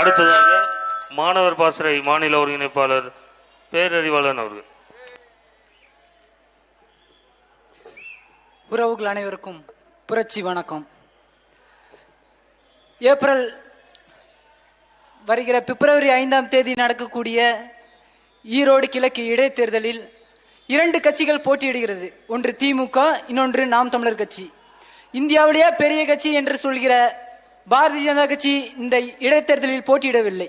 அடுத்ததாக மாணவர் பாசறை மாநில ஒருங்கிணைப்பாளர் பேரறிவாளன் அவர்கள். உறவுகள் அனைவருக்கும் புரட்சி வணக்கம். ஏப்ரல் வருகிற பிப்ரவரி ஐந்தாம் தேதி நடக்கக்கூடிய ஈரோடு கிழக்கு இடைத்தேர்தலில் இரண்டு கட்சிகள் போட்டியிடுகிறது. ஒன்று திமுக இன்னொன்று நாம் தமிழர் கட்சி. இந்தியாவிலேயே பெரிய கட்சி என்று சொல்கிற பாரதிய ஜனதா கட்சி இந்த இடைத்தேர்தலில் போட்டியிடவில்லை.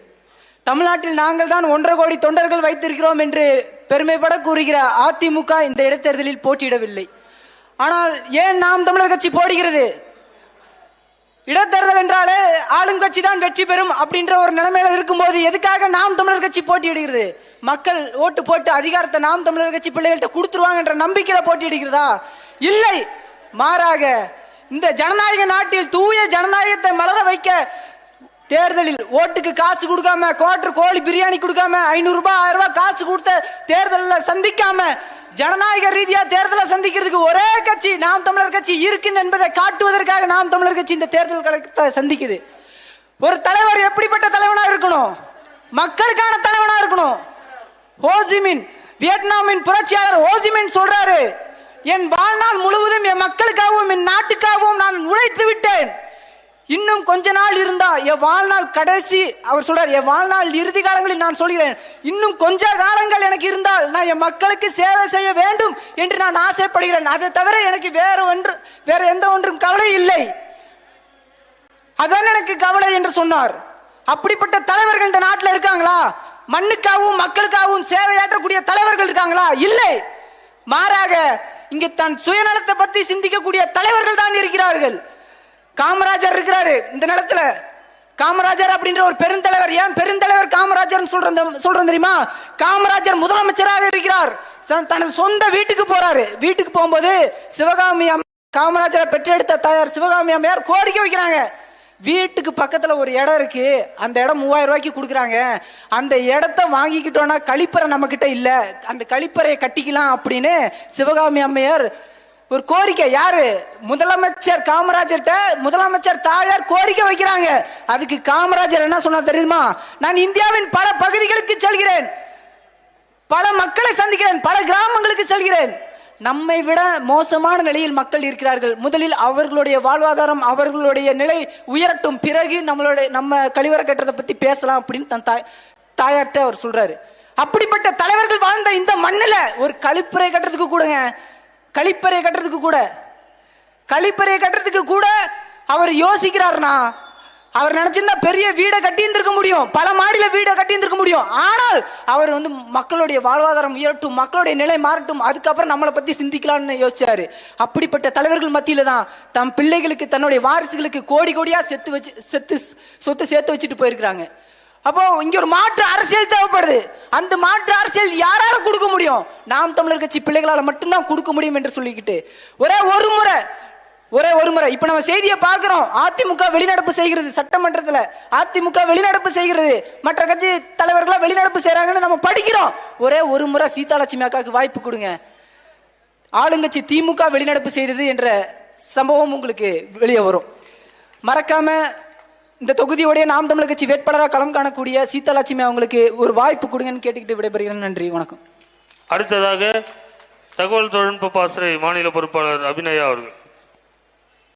தமிழ்நாட்டில் நாங்கள் தான் ஒன்றரை கோடி தொண்டர்கள் வைத்திருக்கிறோம் என்று பெருமைப்பட கூறுகிற அதிமுக இந்த இடைத்தேர்தலில் போட்டியிடவில்லை. ஆனால் ஏன் நாம் தமிழர் கட்சி போடுகிறது? இடைத்தேர்தல் என்றாலே ஆளுங்கட்சி தான் வெற்றி பெறும் அப்படின்ற ஒரு நிலைமையில இருக்கும்போது எதுக்காக நாம் தமிழர் கட்சி போட்டியிடுகிறது? மக்கள் ஓட்டு போட்டு அதிகாரத்தை நாம் தமிழர் கட்சி பிள்ளைகள்கிட்ட கொடுத்துருவாங்க என்ற நம்பிக்கையில போட்டியிடுகிறதா? இல்லை. மாறாக இந்த ஜனநாயக நாட்டில் தூய ஜனநாயகத்தை மலர வைக்க தேர்தலில் ஓட்டுக்கு காசு கொடுக்காம கோட்டர் கோழி பிரியாணி கொடுக்காம ஐநூறு ரூபாய் ஆயிரம் ரூபாய் காசு கொடுத்த தேர்தலில் சந்திக்காம ஜனநாயக ரீதியா தேர்தலை சந்திக்கிறதுக்கு ஒரே கட்சி நாம் தமிழர் கட்சி இருக்குன்னு என்பதை காட்டுவதற்காக நாம் தமிழர் கட்சி இந்த தேர்தல் களத்தை சந்திக்குது. ஒரு தலைவர் எப்படிப்பட்ட தலைவனா இருக்கணும்? மக்களுக்கான தலைவனா இருக்கணும்? ஹோசிமின் வியட்நாமின் புரட்சியாளர் ஹோசிமின் சொல்றாரு என் வாழ்நாள் முழுவதும் என் மக்களுக்காகவும் என் நாட்டுக்காகவும் நான் உழைத்து விட்டேன். இன்னும் கொஞ்ச நாள் இருந்தா என் வாழ்நாள் கடைசி அவர் சொல்றார் என் வாழ்நாள் இறுதி காலங்களில் நான் சொல்கிறேன். இன்னும் கொஞ்ச காலங்கள் எனக்கு இருந்தால் நான் என் மக்களுக்கு சேவை செய்ய வேண்டும் என்று நான் ஆசைப்படுகிறேன். அதை தவிர எனக்கு வேற ஒன்று வேற எந்த ஒன்றும் கவலை இல்லை. அதான் எனக்கு கவலை என்று சொன்னார். அப்படிப்பட்ட தலைவர்கள் இந்த நாட்டில் இருக்காங்களா? மண்ணுக்காகவும் மக்களுக்காகவும் சேவையாற்றக்கூடிய தலைவர்கள் இருக்காங்களா? இல்லை. மாறாக இங்க தன் சுயநலத்தை பத்தி சிந்திக்கக்கூடிய தலைவர்கள் தான் இருக்கிறார்கள். காமராஜர் இருக்கிறாரு. இந்த நிலத்துல காமராஜர் அப்படின்ற ஒரு பெருந்தலைவர் ஏன் பெருந்தலைவர் காமராஜர் சொல்றேன் சொல்றேன் தெரியுமா? காமராஜர் முதலமைச்சராக இருக்கிறார். ச- தனது சொந்த வீட்டுக்கு போறாரு. வீட்டுக்கு போகும்போது சிவகாமி அம்மா காமராஜரை பெற்றெடுத்த தாயார் சிவகாமி அம்மையார் கோரிக்கை வைக்கிறாங்க. வீட்டுக்கு பக்கத்துல ஒரு இடம் இருக்கு. அந்த இடம் மூவாயிரம் ரூபாய்க்கு கொடுக்குறாங்க. அந்த இடத்த வாங்கிக்கிட்டோம்னா கழிப்பறை நம்ம கிட்ட இல்ல. அந்த கழிப்பறையை கட்டிக்கலாம் அப்படின்னு சிவகாமி அம்மையார் ஒரு கோரிக்கை. யாரு? முதலமைச்சர் காமராஜர்கிட்ட முதலமைச்சர் தாயார் கோரிக்கை வைக்கிறாங்க. அதுக்கு காமராஜர் என்ன சொன்னா தெரியுமா? நான் இந்தியாவின் பல பகுதிகளுக்கு செல்கிறேன். பல மக்களை சந்திக்கிறேன். பல கிராமங்களுக்கு செல்கிறேன். நம்மை விட மோசமான நிலையில் மக்கள் இருக்கிறார்கள். முதலில் அவர்களுடைய வாழ்வாதாரம் அவர்களுடைய நிலை உயரட்டும். பிறகு நம்மளுடைய நம்ம கழிவறை கட்டுறதை பத்தி பேசலாம் அப்படின்னு தன் தாய் தாயார்ட்ட அவர் சொல்றாரு. அப்படிப்பட்ட தலைவர்கள் வாழ்ந்த இந்த மண்ணில் ஒரு கழிப்பறை கட்டுறதுக்கு கூடங்க. கழிப்பறை கட்டுறதுக்கு கூட. கழிப்பறை கட்டுறதுக்கு கூட அவர் யோசிக்கிறாருனா அவர் நினைச்சிருந்தா பெரிய வீடை கட்டி இருந்திருக்க முடியும். பல மாடியில வீடை கட்டி இருந்திருக்க முடியும். ஆனால் அவர் வந்து மக்களுடைய வாழ்வாதாரம் உயரட்டும் மக்களுடைய நிலை மாறட்டும் அதுக்கப்புறம் நம்மளை பத்தி சிந்திக்கலாம்னு யோசிச்சாரு. அப்படிப்பட்ட தலைவர்கள் மத்தியில தான் தம் பிள்ளைகளுக்கு தன்னுடைய வாரிசுகளுக்கு கோடி கோடியா செத்து வச்சு செத்து சொத்து சேர்த்து வச்சுட்டு போயிருக்கிறாங்க. அப்போ இங்க ஒரு மாற்று அரசியல் தேவைப்படுது. அந்த மாற்று அரசியல் யாரால கொடுக்க முடியும்? நாம் தமிழர் கட்சி பிள்ளைகளால மட்டும்தான் கொடுக்க முடியும் என்று சொல்லிக்கிட்டு. ஒரே ஒரு முறை ஒரே ஒரு முறை. இப்ப நம்ம செய்தியை பார்க்கிறோம். அதிமுக வெளிநடப்பு செய்கிறது சட்டமன்றத்துல அதிமுக வெளிநடப்பு செய்கிறது. மற்ற கட்சி தலைவர்களா வெளிநடப்பு செய்யறாங்கன்னு நம்ம படிக்கிறோம். ஒரே ஒரு முறை சீதாலட்சுமி அக்காவுக்கு வாய்ப்பு கொடுங்க. ஆளுங்கட்சி திமுக வெளிநடப்பு செய்தது என்ற சம்பவம் உங்களுக்கு வெளியே வரும். மறக்காம இந்த தொகுதியோடைய நாம் தமிழர் கட்சி வேட்பாளராக களம் காணக்கூடிய சீதாலட்சுமி அவங்களுக்கு ஒரு வாய்ப்பு கொடுங்கன்னு கேட்டுக்கிட்டு விடைபெறுகிறேன். நன்றி வணக்கம். அடுத்ததாக தகவல் தொழில்நுட்ப பாசறை மாநில பொறுப்பாளர் அபிநயா அவர்கள்.